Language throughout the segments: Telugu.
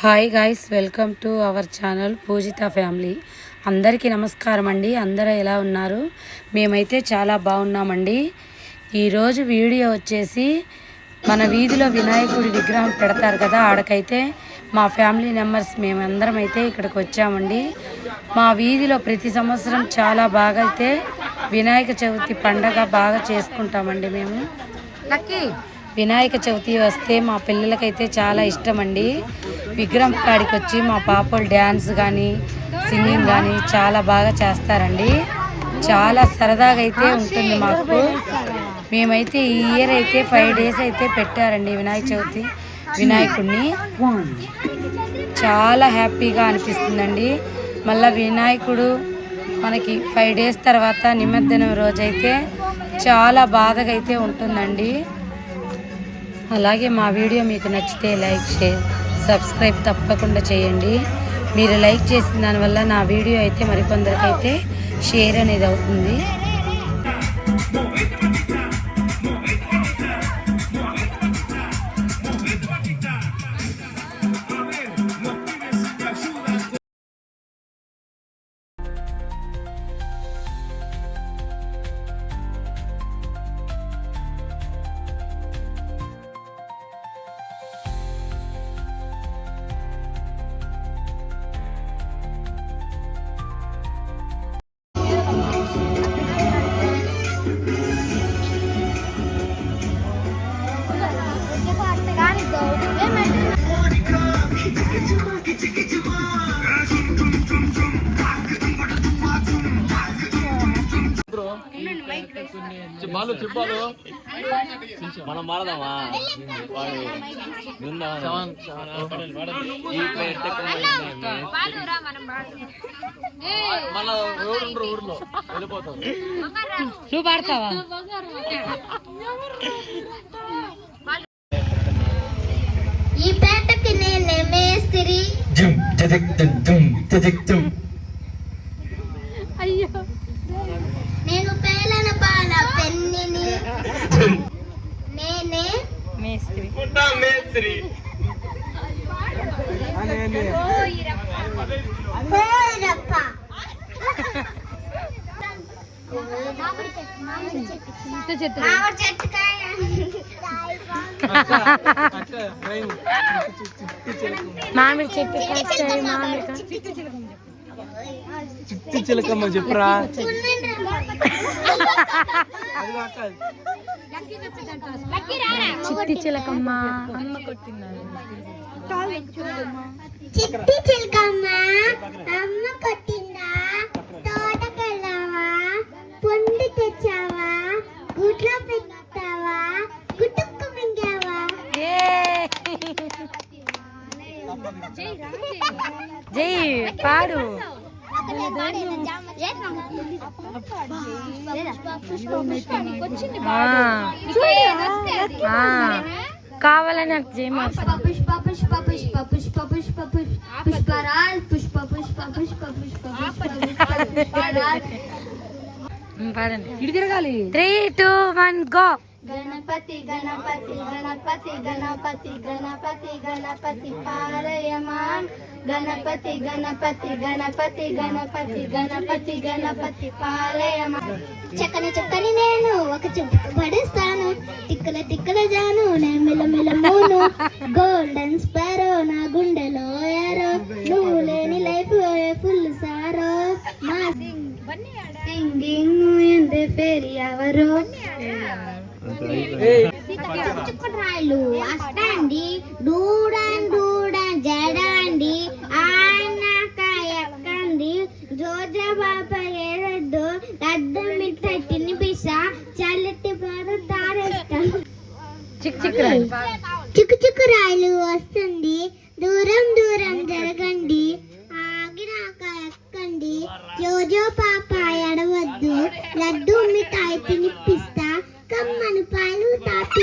Hi guys welcome to our channel Poojitha family అందరికీ నమస్కారం అండి. అందరూ ఎలా ఉన్నారు? మేమైతే చాలా బాగున్నామండి. ఈరోజు వీడియో వచ్చేసి మన వీధిలో వినాయకుడి విగ్రహం పెడతారు కదా ఆడకైతే మా ఫ్యామిలీ మెంబర్స్ మేమందరం అయితే ఇక్కడికి వచ్చామండి. మా వీధిలో ప్రతి సంవత్సరం చాలా బాగా అయితే వినాయక చవితి పండగ బాగా చేసుకుంటామండి మేము. వినాయక చవితి వస్తే మా పిల్లలకైతే చాలా ఇష్టం అండి. విగ్రహం కాడికి వచ్చి మా పాపలు డ్యాన్స్ కానీ సింగింగ్ కానీ చాలా బాగా చేస్తారండి. చాలా సరదాగా అయితే ఉంటుంది మాకు. మేమైతే ఈ ఇయర్ అయితే ఫైవ్ డేస్ అయితే పెట్టారండి వినాయక చవితి వినాయకుడిని చాలా హ్యాపీగా అనిపిస్తుందండి. మళ్ళీ వినాయకుడు మనకి ఫైవ్ డేస్ తర్వాత నిమజ్జనం రోజైతే చాలా బాధగా అయితే ఉంటుందండి. అలాగే మా వీడియో మీకు నచ్చితే లైక్ షేర్ సబ్స్క్రైబ్ తప్పకుండా చేయండి. మీరు లైక్ చేసిన దానివల్ల నా వీడియో అయితే మరికొందరికైతే షేర్ అనేది అవుతుంది. చెప్పాలు చెప్పాలు మనం మారదామా? వాడు మన ఊరు ఊర్లో. వెళ్ళిపోతాం. నువ్వు పాడతావా ఈ పేటకి నేనే మేస్త్రి జజక్ జజక్ మేస్త్రి. మామిడి చెట్టు కాయ మామిడి చెట్టు. చిట్టి చిలకమ్మ చెప్పరా. చిట్టి చిలకమ్మ. చిట్టి చిలకమ్మ అమ్మ కొట్టిందా? తోటకెళ్ళావా? పొండి తెచ్చావా? గుడ్లో పెట్టావా గుట్టుకు మింగావా? జై పాడు. కావాలని నాకు పుష్ప పుష్ప పుష్ప పుష్ప పుష్ప పుష్ప పుష్ప పుష్పరాల్ పుష్ప పుష్ప పుష్ప పుష్ప పుష్ప పాడండి three two one go Ganapati Ganapati Ganapati Ganapati Ganapati Ganapati పాలయమాన్ Ganapati Ganapati Ganapati Ganapati Ganapati Ganapati పాలయమాన్ చక్కని చక్కని నేను ఒక చెప్పుకు పడేస్తాను. తిక్కల తిక్కల జాను నేను మిలమిల మూను. గోల్డెన్ స్పారో నా గుండెలో యారో నువ్వు లేని లైఫ్ ఫుల్ సారో. మా సింగింగ్ ఎందే ఫేరి ఎవరు రాయలు అష్టండి దూడం దూడం జడండి ఆయనక ఎక్కండి జోజ బాబా ఏడద్దు రద్దు మిఠాయి తినిపిస్తా చల్లటి పాద తారేస్తాం. చిక్ చిక్ చిక్కు చిక్కు రాయలు వస్తుంది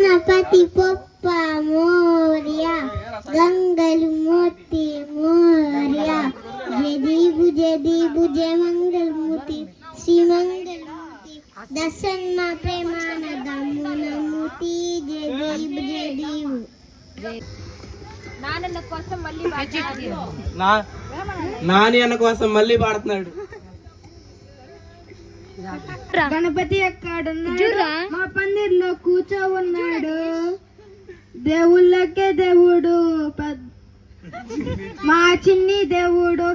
గణపతి పొప్ప మోర్య గంగలు మోతి మోర్య. జదీబు జదీబు జయ మంగళమూర్తి శ్రీ మంగళమూర్తి దశన్మ ప్రేమానదమునమూర్తి జదీబు జదీబు నా నాని అన్న కోసం మళ్ళీ పాడుతున్నాడు. గణపతి ఎక్కడున్నాడు మా పందిర్లో కూర్చో ఉన్నాడు దేవుళ్ళకే దేవుడు. మా చిన్ని దేవుడు.